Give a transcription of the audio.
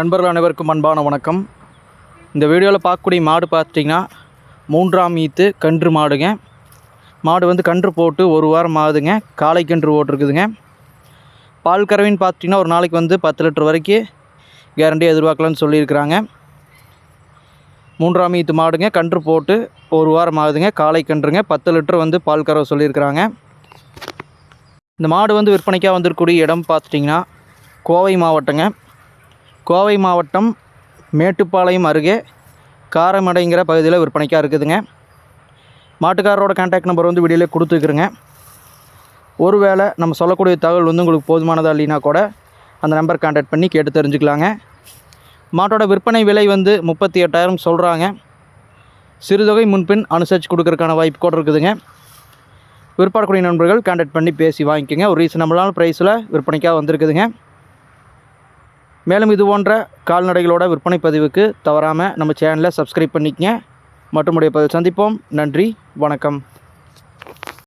நண்பர்கள் அனைவருக்கும் அன்பான வணக்கம். இந்த வீடியோவில் பார்க்கக்கூடிய மாடு பார்த்துட்டிங்கன்னா மூன்றாம் ஈத்து கன்று மாடுங்க. மாடு வந்து கன்று போட்டு ஒரு வாரம் ஆகுதுங்க. காளை கன்று போட்டிருக்குதுங்க பால் கறவைன்னு பார்த்துட்டிங்கன்னா ஒரு நாளைக்கு வந்து பத்து லிட்டர் வரைக்கும் கேரண்டி எதிர்பார்க்கலாம்னு சொல்லியிருக்கிறாங்க. மூன்றாம் ஈத்து மாடுங்க கன்று போட்டு ஒரு வாரம் ஆகுதுங்க. காளை கன்றுங்க பத்து லிட்டர் வந்து பால் கறவை சொல்லியிருக்கிறாங்க. இந்த மாடு வந்து விற்பனைக்காக வந்திருக்கக்கூடிய இடம் பார்த்துட்டிங்கன்னா கோவை மாவட்டங்க. கோவை மாவட்டம் மேட்டுப்பாளையம் அருகே காரமடைங்கிற பகுதியில் விற்பனைக்காக இருக்குதுங்க. மாட்டுக்காரரோட கான்டாக்ட் நம்பர் வந்து வீடியோவில் கொடுத்துருக்குறேங்க ஒருவேளை நம்ம சொல்லக்கூடிய தகவல் வந்து உங்களுக்கு போதுமானதாக இல்லைனா கூட அந்த நம்பர் கான்டாக்ட் பண்ணி கேட்டு தெரிஞ்சுக்கலாங்க. மாட்டோட விற்பனை விலை வந்து முப்பத்தி எட்டாயிரம் சொல்கிறாங்க சிறுதொகை முன்பின் அனுசரித்து கொடுக்கறதுக்கான வாய்ப்பு கூட இருக்குதுங்க. விற்பாடக்கூடிய நண்பர்கள் கான்டாக்ட் பண்ணி பேசி வாங்கிக்கோங்க. ஒரு ரீசனபிளான ப்ரைஸில் விற்பனைக்காக வந்திருக்குதுங்க. மேலும் இது போன்ற கால்நடைகளோட விற்பனை பதிவுக்கு தவறாமல் நம்ம சேனலை சப்ஸ்கிரைப் பண்ணிக்கங்க. மற்றும் உடைய பதிவு சந்திப்போம். நன்றி வணக்கம்.